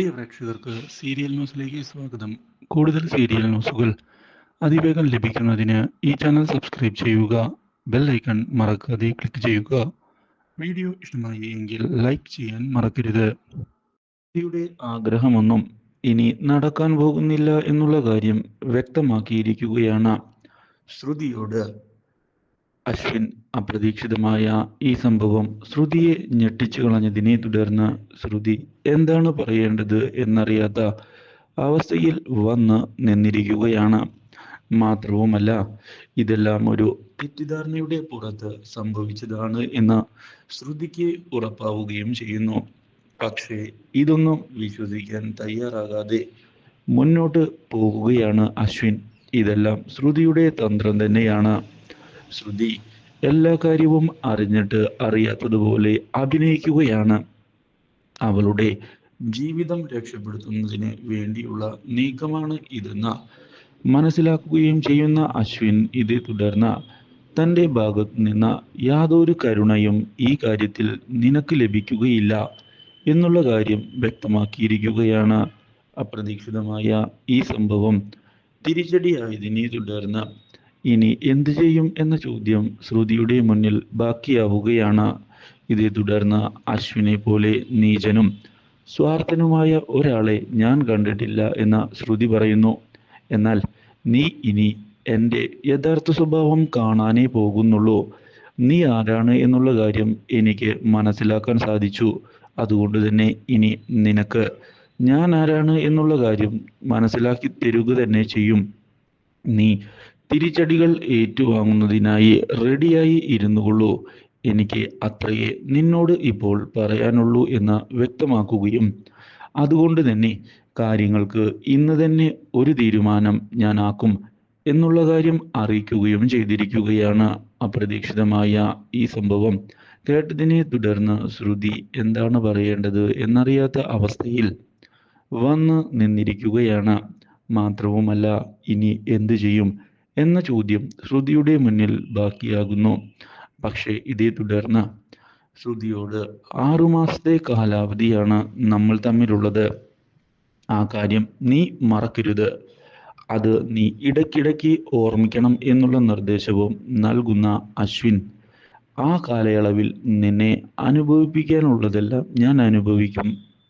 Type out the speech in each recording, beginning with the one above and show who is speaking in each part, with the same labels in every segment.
Speaker 1: പ്രിയ പ്രേക്ഷകർക്ക് സീരിയൽ ന്യൂസിലേക്ക് സ്വാഗതം. കൂടുതൽ സീരിയൽ ന്യൂസുകൾ അതിവേഗം ലഭിക്കുന്നതിന് ഈ ചാനൽ സബ്സ്ക്രൈബ് ചെയ്യുക ബെൽ ഐക്കൺ മറക്കാതെ ക്ലിക്ക് ചെയ്യുക. വീഡിയോ ഇഷ്ടമായി എങ്കിൽ ലൈക്ക് ചെയ്യാൻ മറക്കരുത്. യുടെ ആഗ്രഹമൊന്നും ഇനി നടക്കാൻ പോകുന്നില്ല എന്നുള്ള കാര്യം വ്യക്തമാക്കിയിരിക്കുകയാണ്. ശ്രുതിയോട് അശ്വിൻ അപ്രതീക്ഷിതമായ ഈ സംഭവം ശ്രുതിയെ ഞെട്ടിച്ചു കളഞ്ഞതിനെ തുടർന്ന് ശ്രുതി എന്താണ് പറയേണ്ടത് എന്നറിയാത്ത അവസ്ഥയിൽ വന്ന് നിന്നിരിക്കുകയാണ്. മാത്രവുമല്ല ഇതെല്ലാം ഒരു തെറ്റിദ്ധാരണയുടെ പുറത്ത് സംഭവിച്ചതാണ് എന്ന് ശ്രുതിക്ക് ഉറപ്പാവുകയും ചെയ്യുന്നു. പക്ഷേ ഇതൊന്നും വിശ്വസിക്കാൻ തയ്യാറാകാതെ മുന്നോട്ട് പോകുകയാണ് അശ്വിൻ. ഇതെല്ലാം ശ്രുതിയുടെ തന്ത്രം തന്നെയാണ്. ശ്രുതി എല്ലാ കാര്യവും അറിഞ്ഞിട്ട് അറിയാത്തതുപോലെ അഭിനയിക്കുകയാണ്. അവളുടെ ജീവിതം രക്ഷപ്പെടുത്തുന്നതിന് വേണ്ടിയുള്ള നീക്കമാണ് ഇതെന്ന് മനസ്സിലാക്കുകയും ചെയ്യുന്ന അശ്വിൻ ഇതേ തുടർന്ന് തന്റെ ഭാഗത്ത് നിന്ന് യാതൊരു കരുണയും ഈ കാര്യത്തിൽ നിനക്ക് ലഭിക്കുകയില്ല എന്നുള്ള കാര്യം വ്യക്തമാക്കിയിരിക്കുകയാണ്. അപ്രതീക്ഷിതമായ ഈ സംഭവം തിരിച്ചടിയായതിനെ തുടർന്ന് ഇനി എന്തു ചെയ്യും എന്ന ചോദ്യം ശ്രുതിയുടെ മുന്നിൽ ബാക്കിയാവുകയാണ്. ഇതേ തുടർന്ന് അശ്വിനെ പോലെ നീചനും സ്വാർത്ഥനുമായ ഒരാളെ ഞാൻ കണ്ടിട്ടില്ല എന്ന ശ്രുതി പറയുന്നു. എന്നാൽ നീ ഇനി എന്റെ യഥാർത്ഥ സ്വഭാവം കാണാനേ പോകുന്നുള്ളൂ. നീ ആരാണ് എന്നുള്ള കാര്യം എനിക്ക് മനസ്സിലാക്കാൻ സാധിച്ചു. അതുകൊണ്ട് തന്നെ ഇനി നിനക്ക് ഞാൻ ആരാണ് എന്നുള്ള കാര്യം മനസ്സിലാക്കി തരുക തന്നെ ചെയ്യും. നീ തിരിച്ചടികൾ ഏറ്റുവാങ്ങുന്നതിനായി റെഡിയായി ഇരുന്നു കൊള്ളൂ എനിക്ക് അത്രയേ നിന്നോട് ഇപ്പോൾ പറയാനുള്ളൂ എന്ന് വ്യക്തമാക്കുകയും അതുകൊണ്ട് തന്നെ കാര്യങ്ങൾക്ക് ഇന്ന് തന്നെ ഒരു തീരുമാനം ഞാൻ ആക്കും എന്നുള്ള കാര്യം അറിയിക്കുകയും ചെയ്തിരിക്കുകയാണ് അപ്രതീക്ഷിതമായ ഈ സംഭവം. കേട്ടതിനെ തുടർന്ന് ശ്രുതി എന്താണ് പറയേണ്ടത് എന്നറിയാത്ത അവസ്ഥയിൽ വന്ന് നിന്നിരിക്കുകയാണ്. മാത്രവുമല്ല ഇനി എന്തു ചെയ്യും? എന്ന ചോദ്യം ശ്രുതിയുടെ മുന്നിൽ ബാക്കിയാകുന്നു. പക്ഷേ ഇതേ തുടർന്ന് ശ്രുതിയോട് ആറുമാസത്തെ കാലാവധിയാണ് നമ്മൾ തമ്മിലുള്ളത്. ആ കാര്യം നീ മറക്കരുത്. അത് നീ ഇടയ്ക്കിടയ്ക്ക് ഓർമ്മിക്കണം എന്നുള്ള നിർദ്ദേശവും നൽകുന്ന അശ്വിൻ. ആ കാലയളവിൽ നിന്നെ അനുഭവിപ്പിക്കാനുള്ളതെല്ലാം ഞാൻ അനുഭവിക്കും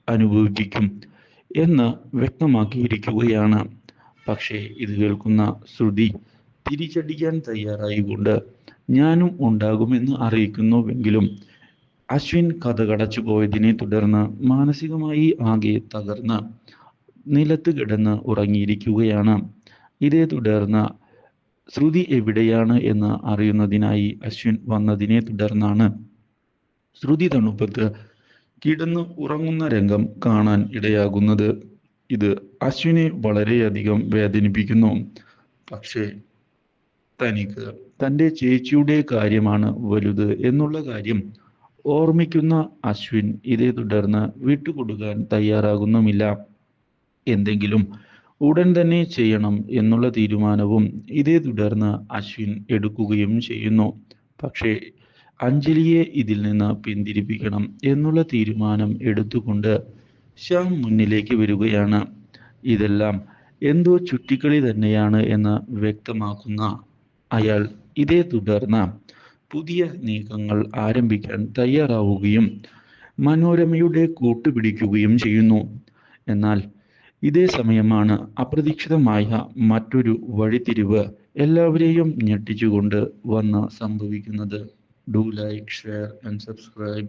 Speaker 1: അനുഭവിപ്പിക്കും എന്ന് വ്യക്തമാക്കിയിരിക്കുകയാണ്. പക്ഷേ ഇത് കേൾക്കുന്ന ശ്രുതി തിരിച്ചടിക്കാൻ തയ്യാറായിക്കൊണ്ട് ഞാനും ഉണ്ടാകുമെന്ന് അറിയിക്കുന്നുവെങ്കിലും അശ്വിൻ കഥ കടച്ചു പോയതിനെ തുടർന്ന് മാനസികമായി ആകെ തകർന്ന് നിലത്ത് കിടന്ന് ഉറങ്ങിയിരിക്കുകയാണ്. ഇതേ തുടർന്ന് ശ്രുതി എവിടെയാണ് എന്ന് അറിയുന്നതിനായി അശ്വിൻ വന്നതിനെ തുടർന്നാണ്. ശ്രുതി തണുപ്പത്ത് കിടന്ന് ഉറങ്ങുന്ന രംഗം കാണാൻ ഇടയാകുന്നത്. ഇത് അശ്വിനെ വളരെയധികം വേദനിപ്പിക്കുന്നു. പക്ഷേ തനിക്ക് തന്റെ ചേച്ചിയുടെ കാര്യമാണ് വലുത് എന്നുള്ള കാര്യം ഓർമ്മിക്കുന്ന അശ്വിൻ ഇതേ തുടർന്ന് വിട്ടുകൊടുക്കാൻ തയ്യാറാകുന്നുമില്ല. എന്തെങ്കിലും ഉടൻ തന്നെ ചെയ്യണം എന്നുള്ള തീരുമാനവും ഇതേ തുടർന്ന് അശ്വിൻ എടുക്കുകയും ചെയ്യുന്നു. പക്ഷേ അഞ്ജലിയെ ഇതിൽ നിന്ന് പിന്തിരിപ്പിക്കണം എന്നുള്ള തീരുമാനം എടുത്തുകൊണ്ട് ശ്യാം മുന്നിലേക്ക് വരികയാണ്. ഇതെല്ലാം എന്തോ ചുറ്റിക്കളി തന്നെയാണ് എന്ന് വ്യക്തമാക്കുന്ന അയാൾ ഇതേ തുടർന്ന് പുതിയ നീക്കങ്ങൾ ആരംഭിക്കാൻ തയ്യാറാവുകയും മനോരമയുടെ കൂട്ടുപിടിക്കുകയും ചെയ്യുന്നു. എന്നാൽ ഇതേ സമയമാണ് അപ്രതീക്ഷിതമായ മറ്റൊരു വഴിത്തിരിവ് എല്ലാവരെയും ഞെട്ടിച്ചുകൊണ്ട് വന്ന് സംഭവിക്കുന്നത്. Do like share and subscribe